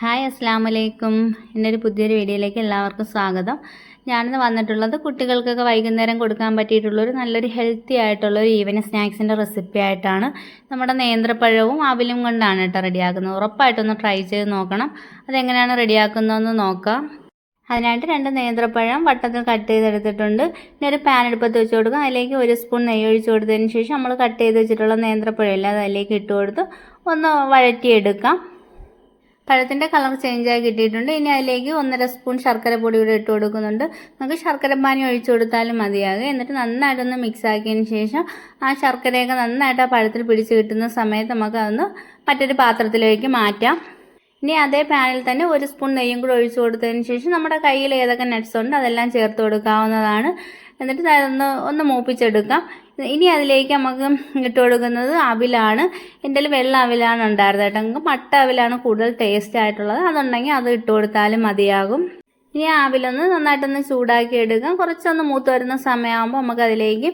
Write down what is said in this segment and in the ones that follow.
Hi അസ്സാം വലൈക്കും എന്റെ ഒരു പുതിയൊരു വീഡിയോയിലേക്ക് എല്ലാവർക്കും സ്വാഗതം. ഞാനിന്ന് വന്നിട്ടുള്ളത് കുട്ടികൾക്കൊക്കെ വൈകുന്നേരം കൊടുക്കാൻ പറ്റിയിട്ടുള്ളൊരു നല്ലൊരു ഹെൽത്തി ആയിട്ടുള്ള ഒരു ഈവനിങ് സ്നാക്സിന്റെ റെസിപ്പി ആയിട്ടാണ് നമ്മുടെ നേന്ത്രപ്പഴവും അവിലും കൊണ്ടാണ് കേട്ടോ റെഡിയാക്കുന്നത്. ഉറപ്പായിട്ടൊന്ന് ട്രൈ ചെയ്ത് നോക്കണം. അതെങ്ങനെയാണ് റെഡിയാക്കുന്നതെന്ന് നോക്കാം. അതിനായിട്ട് രണ്ട് നേന്ത്രപ്പഴം വട്ടത്തിൽ കട്ട് ചെയ്തെടുത്തിട്ടുണ്ട്. പിന്നെ ഒരു പാൻ എടുപ്പത്ത് വെച്ച് കൊടുക്കുക അതിലേക്ക് ഒരു സ്പൂൺ നെയ്യ് ഒഴിച്ച് കൊടുത്തതിന് ശേഷം നമ്മൾ കട്ട് ചെയ്ത് വെച്ചിട്ടുള്ള നേന്ത്രപ്പഴം ഇല്ല അതിലേക്ക് ഇട്ട് കൊടുത്ത് ഒന്ന് വഴറ്റിയെടുക്കാം. പഴത്തിന്റെ കളർ ചേഞ്ച് ആയി കിട്ടിയിട്ടുണ്ട്. ഇനി അതിലേക്ക് ഒന്നര സ്പൂൺ ശർക്കര പൊടി കൂടി ഇട്ട് കൊടുക്കുന്നുണ്ട്. നമുക്ക് ശർക്കര പാനി ഒഴിച്ചു കൊടുത്താലും മതിയാകും. എന്നിട്ട് നന്നായിട്ടൊന്ന് മിക്സ് ആക്കിയതിന് ശേഷം ആ ശർക്കരയൊക്കെ നന്നായിട്ട് ആ പഴത്തിൽ പിടിച്ച് കിട്ടുന്ന സമയത്ത് നമുക്ക് അതൊന്ന് മറ്റൊരു പാത്രത്തിലേക്ക് മാറ്റാം. ഇനി അതേ പാനിൽ തന്നെ ഒരു സ്പൂൺ നെയ്യും കൂടി ഒഴിച്ചു കൊടുത്തതിന് ശേഷം നമ്മുടെ കയ്യിൽ ഏതൊക്കെ നട്ട്സ് ഉണ്ട് അതെല്ലാം ചേർത്ത് കൊടുക്കാവുന്നതാണ്. എന്നിട്ട് അതൊന്ന് ഒന്ന് മൂപ്പിച്ചെടുക്കാം. ഇനി അതിലേക്ക് നമുക്ക് ഇട്ട് കൊടുക്കുന്നത് അവിലാണ്. എന്റെ വെള്ള അവിലാണ് ഉണ്ടായിരുന്നത് കേട്ടോ. നമുക്ക് മട്ട അവിലാണ് കൂടുതൽ ടേസ്റ്റ് ആയിട്ടുള്ളത്. അതുണ്ടെങ്കിൽ അത് ഇട്ട് കൊടുത്താലും മതിയാകും. ഇനി ആവിലൊന്ന് നന്നായിട്ടൊന്ന് ചൂടാക്കി എടുക്കാം. കുറച്ചൊന്ന് മൂത്ത് വരുന്ന സമയമാകുമ്പോൾ നമുക്ക് അതിലേക്ക്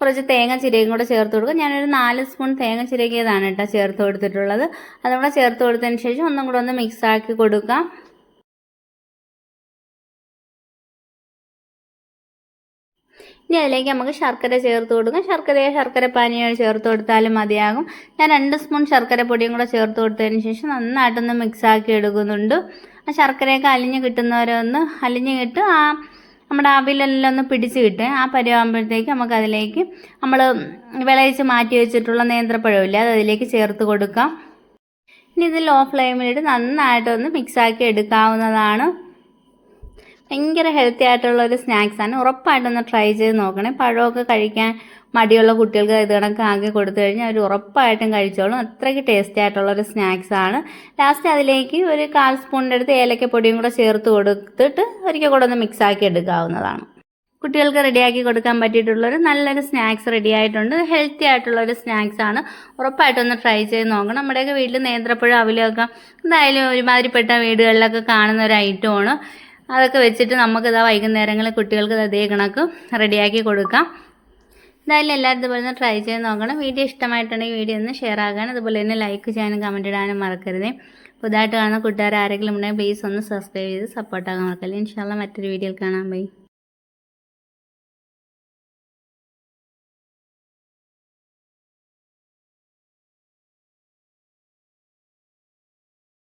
കുറച്ച് തേങ്ങ ചിരയും കൂടെ ചേർത്ത് കൊടുക്കും. ഞാനൊരു നാല് സ്പൂൺ തേങ്ങ ചിരകിയതാണ് കേട്ടോ ചേർത്ത് കൊടുത്തിട്ടുള്ളത്. അതും കൂടെ ചേർത്ത് കൊടുത്തതിന് ശേഷം ഒന്നും കൂടെ ഒന്ന് മിക്സാക്കി കൊടുക്കാം. ഇനി അതിലേക്ക് നമുക്ക് ശർക്കര ചേർത്ത് കൊടുക്കാം. ശർക്കരയോ ശർക്കര പാനിയോ ചേർത്ത് കൊടുത്താലും മതിയാകും. ഞാൻ രണ്ട് സ്പൂൺ ശർക്കര പൊടിയും കൂടെ ചേർത്ത് കൊടുത്തതിന് ശേഷം നന്നായിട്ടൊന്ന് മിക്സ് ആക്കി എടുക്കുന്നുണ്ട്. ആ ശർക്കരയൊക്കെ അലിഞ്ഞ് കിട്ടുന്നവരെ ഒന്ന് അലിഞ്ഞ് കിട്ട് ആ നമ്മുടെ അവിലെല്ലാം ഒന്ന് പിടിച്ച് കിട്ടും. ആ പരിവാകുമ്പോഴത്തേക്ക് നമുക്ക് അതിലേക്ക് നമ്മൾ വിളയിച്ച് മാറ്റി വെച്ചിട്ടുള്ള നേന്ത്രപ്പഴമില്ല അത് അതിലേക്ക് ചേർത്ത് കൊടുക്കാം. ഇനി ഇത് ലോ ഫ്ലെയിമിലിട്ട് നന്നായിട്ടൊന്ന് മിക്സാക്കി എടുക്കാവുന്നതാണ്. ഭയങ്കര ഹെൽത്തി ആയിട്ടുള്ള ഒരു സ്നാക്സ് സ്നാക്സാണ് ഉറപ്പായിട്ടൊന്ന് ട്രൈ ചെയ്ത് നോക്കണേ. പഴമൊക്കെ കഴിക്കാൻ മടിയുള്ള കുട്ടികൾക്ക് ഇത് കണക്ക് ആകെ കൊടുത്തു കഴിഞ്ഞാൽ അവർ ഉറപ്പായിട്ടും കഴിച്ചോളും. അത്രയ്ക്ക് ടേസ്റ്റി ആയിട്ടുള്ള ഒരു സ്നാക്സ് ആണ്. ലാസ്റ്റ് അതിലേക്ക് ഒരു കാൽ സ്പൂണിന്റെ അടുത്ത് ഏലക്കപ്പൊടിയും കൂടെ ചേർത്ത് കൊടുത്തിട്ട് ഒരിക്കൽ കൂടെ ഒന്ന് മിക്സ് ആക്കി എടുക്കാവുന്നതാണ്. കുട്ടികൾക്ക് റെഡിയാക്കി കൊടുക്കാൻ പറ്റിയിട്ടുള്ളൊരു നല്ലൊരു സ്നാക്സ് റെഡി ആയിട്ടുണ്ട്. ഹെൽത്തി ആയിട്ടുള്ള ഒരു സ്നാക്സ് ആണ്. ഉറപ്പായിട്ടൊന്ന് ട്രൈ ചെയ്ത് നോക്കണം. നമ്മുടെയൊക്കെ വീട്ടിൽ നേന്ത്രപ്പഴം അവിലൊക്കെ എന്തായാലും ഒരുമാതിരിപ്പെട്ട വീടുകളിലൊക്കെ കാണുന്ന ഒരു ഐറ്റമാണ് അതൊക്കെ വെച്ചിട്ട് നമുക്ക് ഇതാ വൈകുന്നേരങ്ങളിൽ കുട്ടികൾക്ക് അതേ കണക്ക് റെഡിയാക്കി കൊടുക്കാം. എന്തായാലും എല്ലാവരും ഇതുപോലെ ട്രൈ ചെയ്ത് നോക്കണം. വീഡിയോ ഇഷ്ടമായിട്ടുണ്ടെങ്കിൽ വീഡിയോ ഒന്ന് ഷെയർ ആകാൻ അതുപോലെ തന്നെ ലൈക്ക് ചെയ്യാനും കമന്റ് ഇടാനും മറക്കരുതേ. പുതുതായിട്ട് കാണുന്ന കൂട്ടുകാർ ആരെങ്കിലും ഉണ്ടെങ്കിൽ പ്ലീസ് ഒന്ന് സബ്സ്ക്രൈബ് ചെയ്ത് സപ്പോർട്ടാകാൻ മറക്കല്ലേ. ഇൻഷാല്ല മറ്റൊരു വീഡിയോയിൽ കാണാൻ പോയി